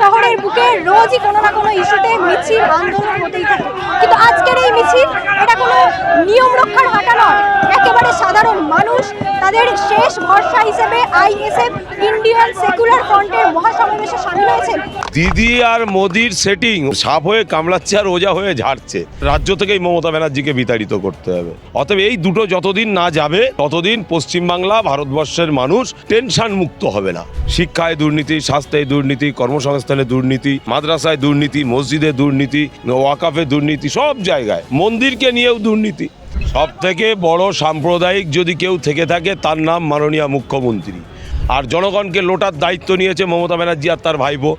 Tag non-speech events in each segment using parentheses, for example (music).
শহরের বুকে রোজই কোনো না কোনো ইস্যুতে মিছিল, আন্দোলন হতেই থাকে। কিন্তু আজকের এই মিছিল, এটা কোনো নিয়ম রক্ষার হাঁটা নয়। একেবারে সাধারণ মানুষ, তাদের শেষ ভরসা হিসেবে আইএসএফ, ইন্ডিয়ান সেকুলার ফ্রন্টের মহাসমাবেশে সামিল হয়েছেন। দিদি আর মোদির সেটিং সাপ হয়ে কামড়াচ্ছে আর ওজা হয়ে ঝাড়ছে। রাজ্য থেকেই মমতা ব্যানার্জিকে বিতাড়িত করতে হবে। অতএব এই দুটো যতদিন না যাবে, ততদিন পশ্চিমবাংলা ভারতবর্ষের মানুষ টেনশন মুক্ত হবে না। শিক্ষায় দুর্নীতি, স্বাস্থ্যে দুর্নীতি, কর্মসংস্থানে দুর্নীতি, মাদ্রাসায় দুর্নীতি, মসজিদে দুর্নীতি, ওয়াকাফে দুর্নীতি, সব জায়গায় মন্দিরকে নিয়েও দুর্নীতি। সব থেকে বড় সাম্প্রদায়িক যদি কেউ থেকে থাকে, তার নাম মাননীয় মুখ্যমন্ত্রী। আর জনগণকে লোটার দায়িত্ব নিয়েছে মমতা ব্যানার্জি আর তার ভাইবো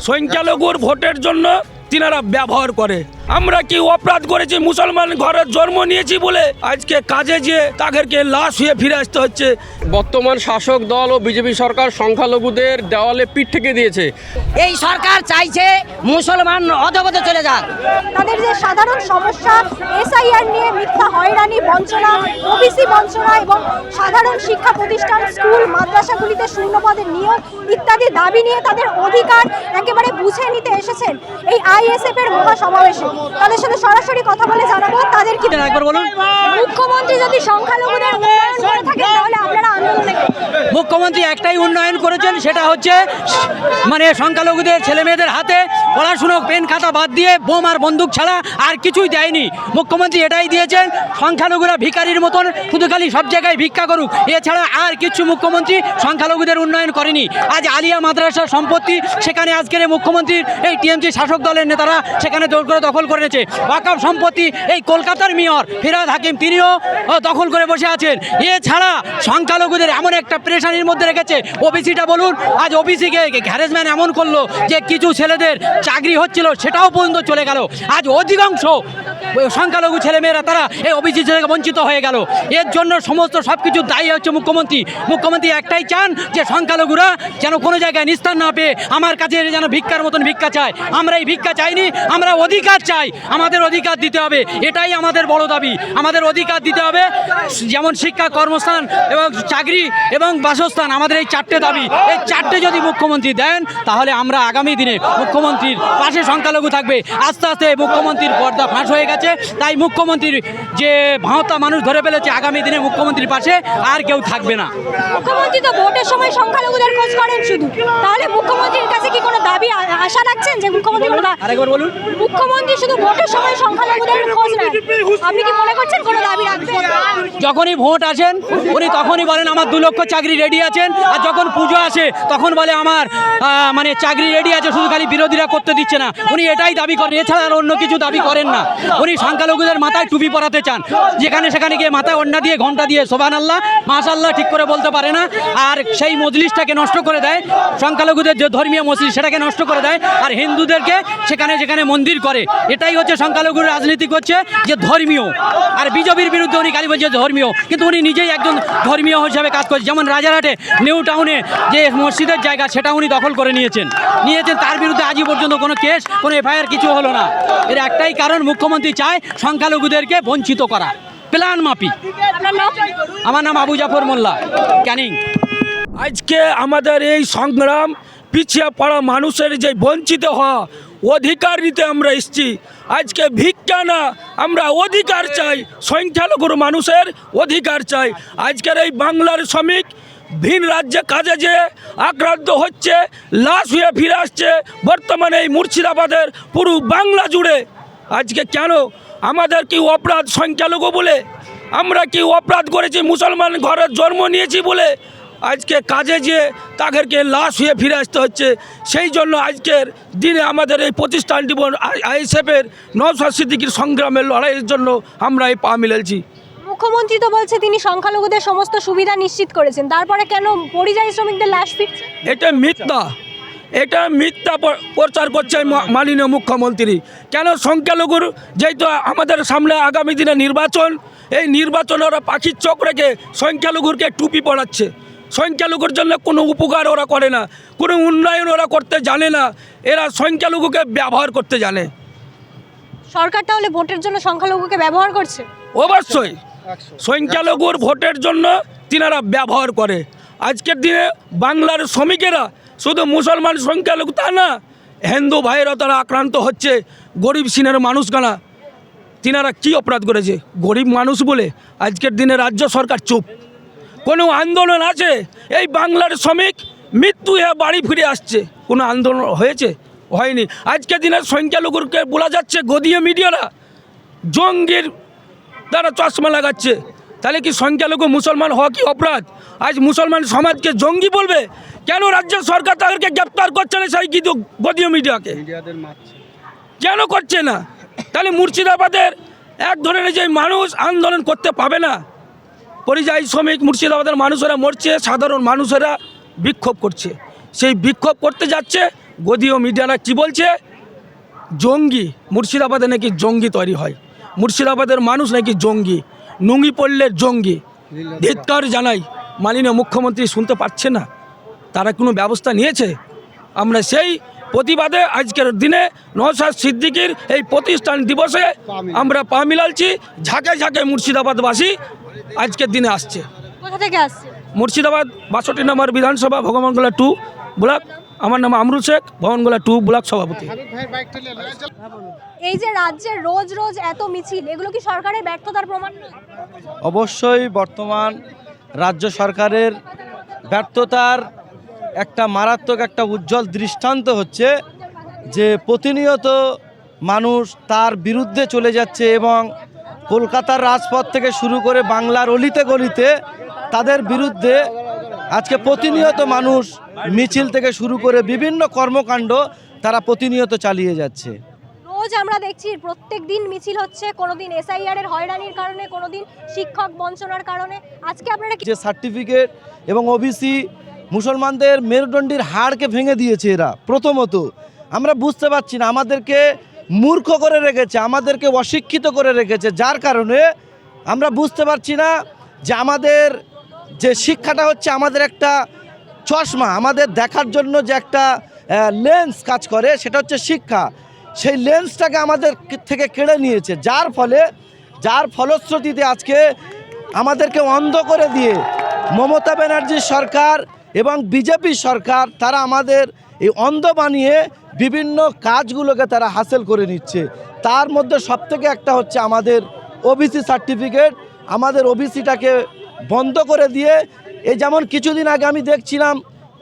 সংখ্যালঘুর ভোটের জন্য তিনারা ব্যবহার করে। আমরা কি অপরাধ করেছি? মুসলমান ঘরের জন্ম নিয়েছি বলে আজকে কাজে যে তাদেরকে লাশ হয়ে ফিরে আসতে হচ্ছে। বর্তমান শাসক দল ও বিজেপি সরকার সংখ্যালঘুদের দেওয়ালে পিঠ থেকে দিয়েছে। এই সরকার চাইছে মুসলমান অধপথে চলে যাক। তাদের যে সাধারণ সমস্যা এসআইআর নিয়ে মিথ্যা হয়রানি বঞ্চনা ওবিসি বঞ্চনা এবং সাধারণ শিক্ষা প্রতিষ্ঠান স্কুল মাদ্রাসাগুলিতে শূন্যপদের নিয়োগ ইত্যাদি দাবি নিয়ে তাদের অধিকার একেবারে বুঝে নিতে এসেছেন এই আইএসএফ এর মহাসমাবেশে। তাদের সাথে সরাসরি কথা বলে জানাব তাদের কি একবার বলুন। মুখ্যমন্ত্রী যদি সংখ্যালঘুদের উন্নয়ন করে থাকেন তাহলে মুখ্যমন্ত্রী একটাই উন্নয়ন করেছেন, সেটা হচ্ছে মানে সংখ্যালঘুদের ছেলে মেয়েদের হাতে পড়াশুনো, পেন খাতা বাদ দিয়ে বোম আর বন্দুক ছাড়া আর কিছুই দেয়নি। মুখ্যমন্ত্রী এটাই দিয়েছেন, সংখ্যালঘুরা ভিখারির মতন শুধু খালি সব জায়গায় ভিক্ষা করুক। এছাড়া আর কিছু মুখ্যমন্ত্রী সংখ্যালঘুদের উন্নয়ন করেনি। আজ আলিয়া মাদ্রাসার সম্পত্তি, সেখানে আজকের মুখ্যমন্ত্রীর, এই টিএমসি শাসক দলের নেতারা সেখানে জোর করে দখল করে নিয়েছে। ওয়াকাফ সম্পত্তি, এই কলকাতার মেয়র ফিরাদ হাকিম, তিনিও দখল করে বসে আছেন। এছাড়া সংখ্যালঘুদের এমন একটা প্রেশানির মধ্যে রেখেছে। ওবিসিটা বলুন, আজ ওবিসিকে গ্যারেজম্যান এমন করল যে কিছু ছেলেদের চাকরি হচ্ছিল, সেটাও পর্যন্ত চলে গেল। আজ অধিকাংশ সংখ্যালঘু ছেলেমেয়েরা, তারা এই ওবিসি থেকে বঞ্চিত হয়ে গেল। এর জন্য সমস্ত সব কিছু দায়ী হচ্ছে মুখ্যমন্ত্রী। মুখ্যমন্ত্রী একটাই চান যে সংখ্যালঘুরা যেন কোনো জায়গায় নিস্তার না পেয়ে আমার কাছে যেন ভিক্ষার মতন ভিক্ষা চায়। আমরা এই ভিক্ষা চাইনি, আমরা অধিকার চাই। আমাদের অধিকার দিতে হবে, এটাই আমাদের বড় দাবি। আমাদের অধিকার দিতে হবে, যেমন শিক্ষা, কর্মস্থান এবং চাকরি এবং বাসস্থান, আমাদের এই চারটে দাবি। এই চারটে যদি মুখ্যমন্ত্রী দেন, তাহলে আমরা আগামী দিনে মুখ্যমন্ত্রীর পাশে সংখ্যালঘু থাকবে। আস্তে আস্তে মুখ্যমন্ত্রীর পর্দা ফাঁস হয়ে গেছে। তাই মুখ্যমন্ত্রীর যে ভাঁওতা মানুষ ধরে ফেলেছে আগামী দিনে মুখ্যমন্ত্রীর পাশে আর কেউ থাকবে না। মুখ্যমন্ত্রী তো ভোটের সময় সংখ্যালঘুদের খোঁজ করেন শুধু। তাহলে মুখ্যমন্ত্রীর কাছে কি কোনো দাবি আশা রাখছেন যে মুখ্যমন্ত্রী কোনো আরেকবার বলুন। মুখ্যমন্ত্রী শুধু ভোটের সময় সংখ্যালঘুদের খোঁজ নেন? আপনি কি মনে করছেন কোনো দাবি রাখবেন? যখনই ভোট আসেন উনি তখনই বলেন আমার দু লক্ষ চাকরি রেডি আছেন। আর যখন পুজো আসে তখন বলে আমার মানে চাকরি রেডি আছে শুধু খালি বিরোধীরা করতে দিচ্ছে না। উনি এটাই দাবি করেন এছাড়া আর অন্য কিছু দাবি করেন না। উনি সংখ্যালঘুদের মাথায় টুপি পরাতে চান। যেখানে সেখানে গিয়ে মাথায় অন্যা দিয়ে, ঘণ্টা দিয়ে সোবান আল্লাহ মাশাল্লাহ ঠিক করে বলতে পারে না। আর সেই মজলিসটাকে নষ্ট করে দেয়। সংখ্যালঘুদের যে ধর্মীয় মজলিস, সেটাকে নষ্ট করে দেয়। আর হিন্দুদেরকে সেখানে যেখানে মন্দির করে। এটাই হচ্ছে সংখ্যালঘুর রাজনীতি করছে যে ধর্মীয়। আর বিজেপির বিরুদ্ধে উনি কালী বলছে ধর্মীয়। কিন্তু উনি নিজেই একজন ধর্মীয় হিসাবে কাজ করছে। যেমন রাজারহাটে, নিউ টাউনে যে মসজিদের জায়গা, সেটা উনি দখল করে নিয়েছেন। নিয়েছেন, তার বিরুদ্ধে আজই পর্যন্ত কোনো কেস, কোনো এফআইআর কিছু হলো না। এর একটাই কারণ, মুখ্যমন্ত্রী চায় সংখ্যালঘুদেরকে বঞ্চিত করা। প্ল্যান মাপি আমার নাম আবু জাফর মোল্লা, ক্যানিং। আজকে আমাদের এই সংগ্রাম পিছিয়ে পড়া মানুষের যে বঞ্চিত হওয়া অধিকার নিতে আমরা এসেছি। আজকে ভিক্ষা না, আমরা অধিকার চাই, সংখ্যালঘুর মানুষের অধিকার চাই। আজকের এই বাংলার শ্রমিক ভিন রাজ্যে কাজে যে আক্রান্ত হচ্ছে, লাশ হয়ে ফিরে আসছে, বর্তমানে এই মুর্শিদাবাদের পুরো বাংলা জুড়ে। আজকে কেন আমাদের কি অপরাধ সংখ্যালঘু বলে? আমরা কি অপরাধ করেছি মুসলমান ঘরে জন্ম নিয়েছি বলে আজকে কাজে যে তাদেরকে লাশ হয়ে ফিরে আসতে হচ্ছে? সেই জন্য আজকের দিনে আমাদের এই প্রতিষ্ঠানটি আইএসএফের নৌসাদ সিদ্দিকির সংগ্রামের লড়াইয়ের জন্য আমরা এই পা মিলেছি মুখ্যমন্ত্রী তো বলছে তিনি সংখ্যালঘুদের সমস্ত সুবিধা নিশ্চিত করেছেন। তারপরে কেন পরিযায়ী শ্রমিকদের লাশ ফিরছে? এটা মিথ্যা। এটা মিথ্যা প্রচার করছে মা- মাননীয় মুখ্যমন্ত্রী। কেন সংখ্যালঘুর যেহেতু আমাদের সামনে আগামী দিনে নির্বাচন এই নির্বাচন ওরা পাখির চোখ রেখে সংখ্যালঘুরকে টুপি পড়াচ্ছে সংখ্যালঘুর জন্য কোনো উপকার ওরা করে না কোনো উন্নয়ন ওরা করতে জানে না। এরা সংখ্যালঘুকে ব্যবহার করতে জানে। সরকার তাহলে ভোটের জন্য সংখ্যালঘুকে ব্যবহার করছে? অবশ্যই। সংখ্যালঘুর ভোটের জন্য তিনারা ব্যবহার করে। আজকের দিনে বাংলার শ্রমিকেরা শুধু মুসলমান সংখ্যালঘু তা না, হিন্দু ভাইয়েরা তারা আক্রান্ত হচ্ছে, গরিব সিনের মানুষগানা তিনারা কি অপরাধ করেছে? গরিব মানুষ বলে আজকের দিনে রাজ্য সরকার চুপ। কোনো আন্দোলন আছে? এই বাংলার শ্রমিক মৃত্যু হয়ে বাড়ি ফিরে আসছে। কোনো আন্দোলন হয়েছে? হয়নি। আজকের দিনের সংখ্যালঘুকে বলা যাচ্ছে, গদিয়ে মিডিয়ারা জঙ্গির তারা চশমা লাগাচ্ছে। তাহলে কি সংখ্যালঘু মুসলমান হওয়া কি অপরাধ? আজ মুসলমান সমাজকে জঙ্গি বলবে কেন রাজ্য সরকার তাদেরকে গ্রেপ্তার করছে না সেই কিন্তু গদীয় মিডিয়াকে? কেন করছে না? তাহলে মুর্শিদাবাদের এক ধরনের যে মানুষ আন্দোলন করতে পাবে না পরিযায়ী শ্রমিক মুর্শিদাবাদের মানুষেরা মরছে সাধারণ মানুষেরা বিক্ষোভ করছে। সেই বিক্ষোভ করতে যাচ্ছে গদীয় মিডিয়ারা কি বলছে? জঙ্গি মুর্শিদাবাদে নাকি জঙ্গি তৈরি হয়। মুর্শিদাবাদের মানুষ নাকি জঙ্গি নুঙ্গি পড়লে জঙ্গি। ধিৎকার জানাই। মাননীয় মুখ্যমন্ত্রী শুনতে পাচ্ছে না। তারা কোনো ব্যবস্থা নিয়েছে? আমরা সেই প্রতিবাদে আজকের দিনে নওশাদ সিদ্দিকির এই প্রতিষ্ঠান দিবসে আমরা পা মিলালছি ঝাঁকে ঝাঁকে মুর্শিদাবাদবাসী আজকের দিনে আসছে। কোথা থেকে আসছে? মুর্শিদাবাদ বাষট্টি নম্বর বিধানসভা ভগবানগোলা টু ব্লক। আমার নাম আমরুল শেখ ভগবানগোলা টু ব্লক সভাপতি। এই যে রাজ্যের রোজ রোজ এত মিছিল এগুলো কি সরকারের ব্যর্থতার প্রমাণ অবশ্যই বর্তমান রাজ্য সরকারের ব্যর্থতার একটা মারাত্মক একটা উজ্জ্বল দৃষ্টান্ত হচ্ছে যে প্রতিনিয়ত মানুষ তার বিরুদ্ধে চলে যাচ্ছে এবং কলকাতার রাজপথ থেকে শুরু করে বাংলার অলিতে গলিতে তাদের বিরুদ্ধে আজকে প্রতিনিয়ত মানুষ মিছিল থেকে শুরু করে বিভিন্ন কর্মকাণ্ড তারা প্রতিনিয়ত চালিয়ে যাচ্ছে। রোজ আমরা দেখছি, প্রত্যেক দিন মিছিল হচ্ছে কোনো কোনোদিন এসআইআর এর হয়রানির কারণে, কোনোদিন শিক্ষক বঞ্চনার কারণে। আজকে আপনারা যে সার্টিফিকেট এবং ওবিসি মুসলমানদের মেরুদণ্ডীর হাড়কে ভেঙে দিয়েছে এরা, প্রথমত। আমরা বুঝতে পারছি না, আমাদেরকে মূর্খ করে রেখেছে, আমাদেরকে অশিক্ষিত করে রেখেছে, যার কারণে আমরা বুঝতে পারছি না যে আমাদের যে শিক্ষাটা হচ্ছে আমাদের একটা চশমা, আমাদের দেখার জন্য যে একটা লেন্স কাজ করে, সেটা হচ্ছে শিক্ষা। সেই লেন্সটাকে আমাদের থেকে কেড়ে নিয়েছে। যার ফলে, যার ফলশ্রুতিতে আজকে আমাদেরকে অন্ধ করে দিয়ে মমতা ব্যানার্জির সরকার এবং বিজেপি সরকার, তারা আমাদের এই অন্ধ বানিয়ে বিভিন্ন কাজগুলোকে তারা হাসিল করে নিচ্ছে। তার মধ্যে সবথেকে একটা হচ্ছে আমাদের ওবিসি সার্টিফিকেট আমাদের ওবিসিটাকে বন্ধ করে দিয়ে, এই যেমন কিছুদিন আগে আমি দেখছিলাম,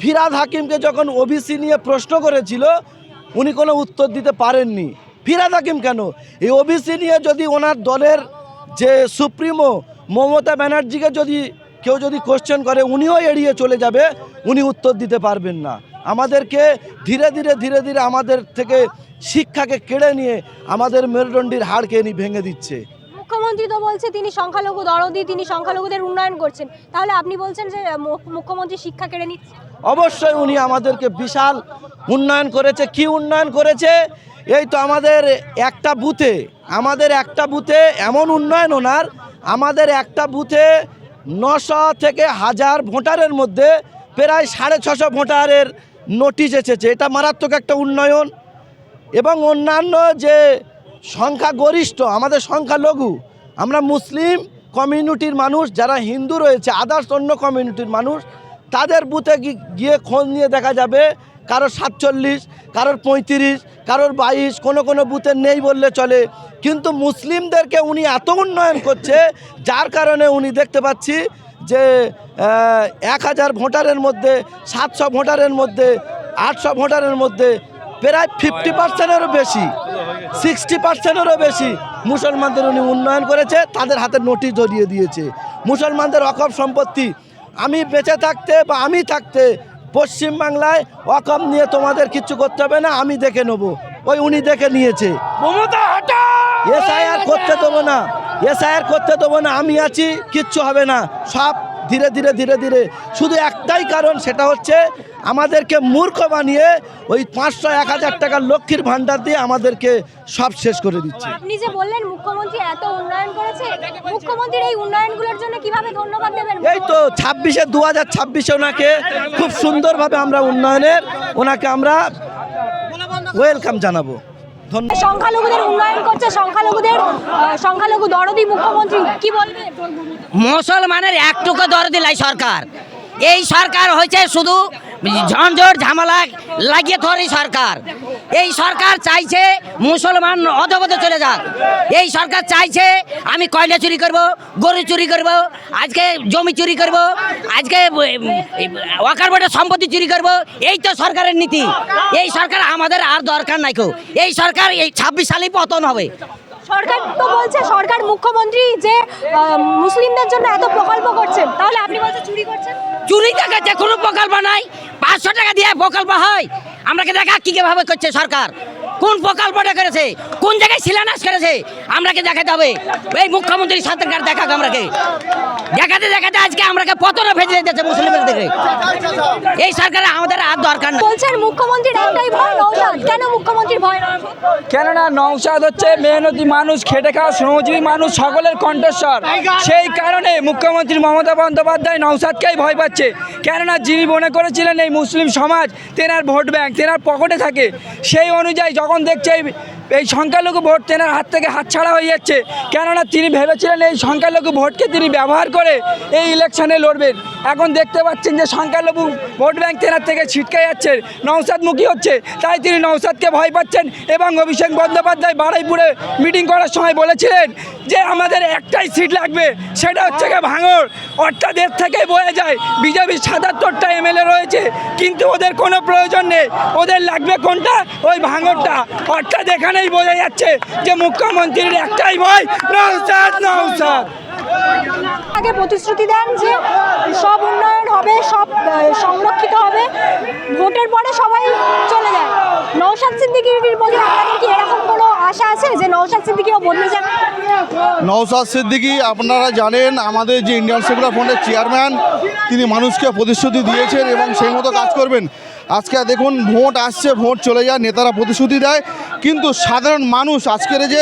ফিরাদ হাকিমকে যখন ওবিসি নিয়ে প্রশ্ন করেছিল উনি কোনো উত্তর দিতে পারেননি। ফিরাদ হাকিম কেন? এই ওবিসি নিয়ে যদি ওনার দলের যে সুপ্রিমো মমতা ব্যানার্জিকে যদি কেউ যদি কোশ্চেন করে, উনিও এড়িয়ে চলে যাবে, উনি উত্তর দিতে পারবেন না। আমাদেরকে ধীরে ধীরে ধীরে ধীরে আমাদের থেকে শিক্ষাকে কেড়ে নিয়ে আমাদের মেরুদণ্ডীর হাড়কে ইনি ভেঙে দিচ্ছে। মুখ্যমন্ত্রী তো বলছে, তিনি সংখ্যালঘু দরদি, তিনি সংখ্যালঘুদের উন্নয়ন করছেন। তাহলে আপনি বলছেন যে মুখ্যমন্ত্রী শিক্ষা কেড়ে নিচ্ছে? অবশ্যই উনি আমাদেরকে বিশাল উন্নয়ন করেছে। কি উন্নয়ন করেছে? এই তো আমাদের একটা বুথে, আমাদের একটা বুথে এমন উন্নয়ন ওনার, আমাদের একটা বুথে নশো থেকে হাজার ভোটারের মধ্যে প্রায় সাড়ে ছশো ভোটারের নোটিশ এসেছে। এটা মারাত্মক একটা উন্নয়ন এবং অন্যান্য যে সংখ্যা গরিষ্ঠ, আমাদের সংখ্যা লঘু, আমরা মুসলিম কমিউনিটির মানুষ, যারা হিন্দু রয়েছে, আদার্স অন্য কমিউনিটির মানুষ তাদের বুথে গিয়ে খোঁজ নিয়ে দেখা যাবে কারোর সাতচল্লিশ, কারোর পঁয়ত্রিশ, কারোর বাইশ, কোনো কোনো বুথে নেই বললে চলে। কিন্তু মুসলিমদেরকে উনি এত উন্নয়ন করছে, যার কারণে উনি দেখতে পাচ্ছি যে এক হাজার ভোটারের মধ্যে, সাতশো ভোটারের মধ্যে, আটশো ভোটারের মধ্যে প্রায় ফিফটি পার্সেন্টেরও বেশি, সিক্সটি পার্সেন্টেরও বেশি মুসলমানদের উনি উন্নয়ন করেছে, তাদের হাতে নোটিশ ধরিয়ে দিয়েছে। মুসলমানদের অকপ সম্পত্তি আমি বেঁচে থাকতে বা আমি থাকতে পশ্চিমবাংলায় অকম নিয়ে তোমাদের কিচ্ছু করতে হবে না আমি দেখে নেব। ওই উনি দেখে নিয়েছে। এস আই এসআইআর করতে দেবো না এসআইআর করতে দেবো না আমি আছি কিচ্ছু হবে না। সব ধীরে ধীরে ধীরে ধীরে। শুধু একটাই কারণ সেটা হচ্ছে আমাদেরকে মূর্খ বানিয়ে ওই পাঁচশো এক হাজার টাকার লক্ষ্মীর ভাণ্ডার দিয়ে আমাদেরকে সব শেষ করে দিচ্ছে। আপনি যে বললেন মুখ্যমন্ত্রী এত উন্নয়ন করেছে মুখ্যমন্ত্রীর এই উন্নয়নগুলোর জন্য কীভাবে ধন্যবাদ দেবেন? এই তো ছাব্বিশে দু হাজার ছাব্বিশে ওনাকে খুব সুন্দরভাবে আমরা উন্নয়নের ওনাকে আমরা ওয়েলকাম জানাব। ধন্যবাদ সংখ্যালঘুদের উন্নয়ন করছে সংখ্যালঘুদের সংখ্যালঘু দরদি মুখ্যমন্ত্রী কি বলবেন? মুসলমানের একটুকু দর দিলাই সরকার। এই সরকার হয়েছে শুধু ঝঞ্ঝট ঝামেলা লাগিয়ে ধরে সরকার। এই সরকার চাইছে মুসলমান অধপথে চলে যাক। এই সরকার চাইছে আমি কয়লা চুরি করব, গরু চুরি করব, আজকে জমি চুরি করব, আজকে ওয়াকার বোর্ডের সম্পত্তি চুরি করব, এই তো সরকারের নীতি। এই সরকার আমাদের আর দরকার নাই কেউ এই সরকার এই ছাব্বিশ সালেই পতন হবে। সরকার তো বলছে, সরকার মুখ্যমন্ত্রী যে মুসলিমদের জন্য এত প্রকল্প করছেন, তাহলে আপনি বলছেন চুরি করছেন? চুরি টাকা যে কোনো প্রকল্প নাই, পাঁচশো টাকা দিয়ে প্রকল্প হয়। আমরাকে দেখা কি ভাবে করছে সরকার? কোন প্রকল্পটা করেছে? কোন জায়গায় শিলান্যাস করেছে? আমরাকে দেখাতে হবে। এই মুখ্যমন্ত্রী সরকার দেখাক আমরাকে। দেখাতে দেখাতে আজকে আমরাকে পতনে ভেজে দিতেছে মুসলিমদের দিকে। এই সরকার আমাদের আর দরকার নেই বলছেন মুখ্যমন্ত্রীর একটাই ভয় নৌসাদ কেন মুখ্যমন্ত্রীর ভয়? কেননা নৌসাদ হচ্ছে মেহনতি মানুষ খেটে খাওয়া শ্রমজীবী মানুষ সকলের কণ্ঠস্বর। সেই কারণে মুখ্যমন্ত্রী মমতা বন্দ্যোপাধ্যায় নৌসাদকেই ভয় পাচ্ছে। কেননা যিনি মনে করেছিলেন এই মুসলিম সমাজ তেনার ভোট ব্যাংক তেনার পকেটে থাকে। সেই অনুযায়ী যখন দেখছে এই- সংখ্যালঘু ভোট তেনার হাত থেকে হাতছাড়া হয়ে যাচ্ছে। কেননা তিনি ভেবেছিলেন এই সংখ্যালঘু ভোটকে তিনি ব্যবহার করে এই ইলেকশনে লড়বেন। এখন দেখতে পাচ্ছেন যে সংখ্যালঘু ভোট ব্যাংক তেনার থেকে ছিটকে যাচ্ছে নৌসাদমুখী হচ্ছে। তাই তিনি নৌসাদকে ভয় পাচ্ছেন এবং অভিষেক বন্দ্যোপাধ্যায় বাড়াইপুরে মিটিং করার সময় বলেছিলেন যে আমাদের একটাই সিট লাগবে, সেটা হচ্ছে গিয়ে ভাঙড়। অর্থাৎ এর থেকে বয়ে যায়, বিজেপির সাতাত্তরটা এমএলএ রয়েছে, কিন্তু ওদের কোনো প্রয়োজন নেই। ওদের লাগবে কোনটা? ওই ভাঙড়টা। অর্থাৎ এখানেই বোঝা যাচ্ছে যে মুখ্যমন্ত্রীর একটাই ভয় নৌসাদ নৌসাদ আগে প্রতিশ্রুতি দেন যে সব উন্নয়ন হবে সব সংরক্ষিত হবে। ভোটের পরে সবাই চলে যায়। নৌসাদ সিদ্দিকির প্রতি আপনাদের কি এরকম কোনো আশা আছে যে নৌসাদ সিদ্দিকিও বদলে যাবে? নওসাদ সিদ্দিকি আপনারা জানেন আমাদের যে ইন্ডিয়ান সেকুলার ফ্রন্টের চেয়ারম্যান তিনি মানুষকে প্রতিশ্রুতি দিয়েছেন এবং সেই মতো কাজ করবেন। আজকে দেখুন, ভোট আসছে, ভোট চলে যায়, নেতারা প্রতিশ্রুতি দেয়। কিন্তু সাধারণ মানুষ আজকের যে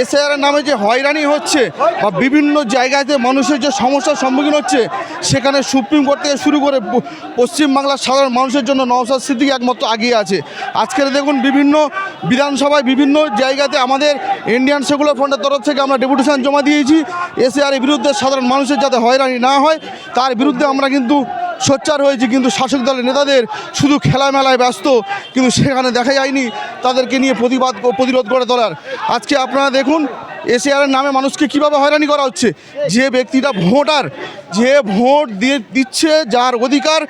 এসআইআর নামে যে হয়রানি হচ্ছে বা বিভিন্ন জায়গাতে মানুষের যে সমস্যার সম্মুখীন হচ্ছে, সেখানে সুপ্রিম কোর্ট থেকে শুরু করে পশ্চিমবাংলার সাধারণ মানুষের জন্য নওসাদ সিদ্দিকি একমাত্র আগিয়ে আছে। আজকের দেখুন, বিভিন্ন বিধানসভায়, বিভিন্ন জায়গাতে আমাদের ইন্ডিয়ান সেকুলার ফ্রন্টের তরফ থেকে আমরা ডেপুটেশন জমা দিয়েছি। এসআর এর বিরুদ্ধে সাধারণ মানুষের যাতে হয়রানি না হয়, তার বিরুদ্ধে আমরা কিন্তু সোচ্চার হয়েছে, কিন্তু শাসক দলের নেতাদের শুধু খেলামেলায় ব্যস্ত, কিন্তু সেখানে দেখা যায়নি তাদেরকে নিয়ে প্রতিবাদ, প্রতিরোধ করে তোলার। আজকে আপনারা দেখুন এসআরের নামে মানুষকে কীভাবে হয়রানি করা হচ্ছে। যে ব্যক্তিটা ভোটার, যে ভোট দিয়ে দিচ্ছে যার অধিকার,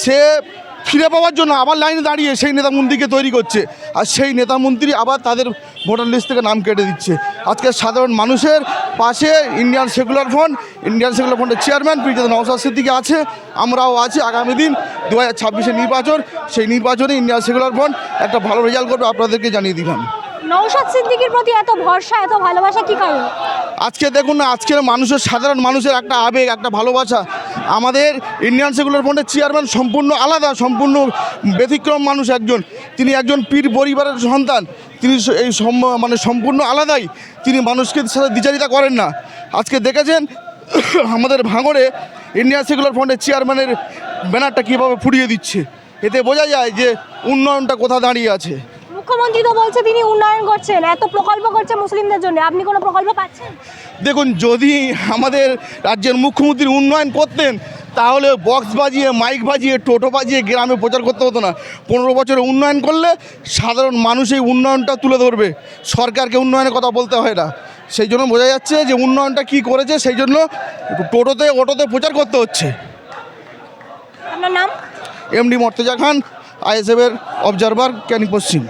সে ফিরে পাওয়ার জন্য আবার লাইনে দাঁড়িয়ে সেই নেতা মন্ত্রীকে তৈরি করছে। আর সেই নেতামন্ত্রী আবার তাদের ভোটার লিস্ট থেকে নাম কেটে দিচ্ছে। আজকে সাধারণ মানুষের পাশে Indian secular front Indian secular ফ্রন্টের চেয়ারম্যান প্রিজাদ নওসাদ সিদ্দিকি আছে আমরাও আছি আগামী দিন দু হাজার ছাব্বিশে নির্বাচন। সেই নির্বাচনে ইন্ডিয়ান সেকুলার ফ্রন্ট একটা ভালো রেজাল্ট করবে আপনাদেরকে জানিয়ে দিলাম। নৌসাদ সিদ্দিকির প্রতি এত ভরসা এত ভালোবাসা কি কারণ? আজকে দেখুন না আজকের মানুষের সাধারণ মানুষের একটা আবেগ একটা ভালোবাসা। আমাদের ইন্ডিয়ান সেকুলার ফ্রন্টের চেয়ারম্যান সম্পূর্ণ আলাদা সম্পূর্ণ ব্যতিক্রম মানুষ একজন। তিনি একজন পীর পরিবারের সন্তান। তিনি এই সম- মানে সম্পূর্ণ আলাদাই। তিনি মানুষকে সাথে দ্বিচারিতা করেন না। আজকে দেখেছেন (coughs) আমাদের ভাঙড়ে ইন্ডিয়ান সেকুলার ফ্রন্টের চেয়ারম্যানের ব্যানারটা কীভাবে ফুরিয়ে দিচ্ছে। এতে বোঝা যায় যে উন্নয়নটা কোথা দাঁড়িয়ে আছে। মুখ্যমন্ত্রী তো বলছে তিনি উন্নয়ন করছেন। এত প্রকল্প করছে মুসলিমদের জন্য। আপনি কোনো প্রকল্প পাচ্ছেন? দেখুন যদি আমাদের রাজ্যের মুখ্যমন্ত্রী উন্নয়ন করতেন তাহলে বক্স বাজিয়ে মাইক বাজিয়ে টোটো বাজিয়ে গ্রামে প্রচার করতে হতো না। পনেরো বছরে উন্নয়ন করলে সাধারণ মানুষ এই উন্নয়নটা তুলে ধরবে। সরকারকে উন্নয়নের কথা বলতে হয় না। সেই জন্য বোঝা যাচ্ছে যে উন্নয়নটা কি করেছে সেই জন্য টোটোতে অটোতে প্রচার করতে হচ্ছে। আপনার নাম? এমডি মর্তেজা খান আইএসএফের অবজারভার ক্যানিং পশ্চিম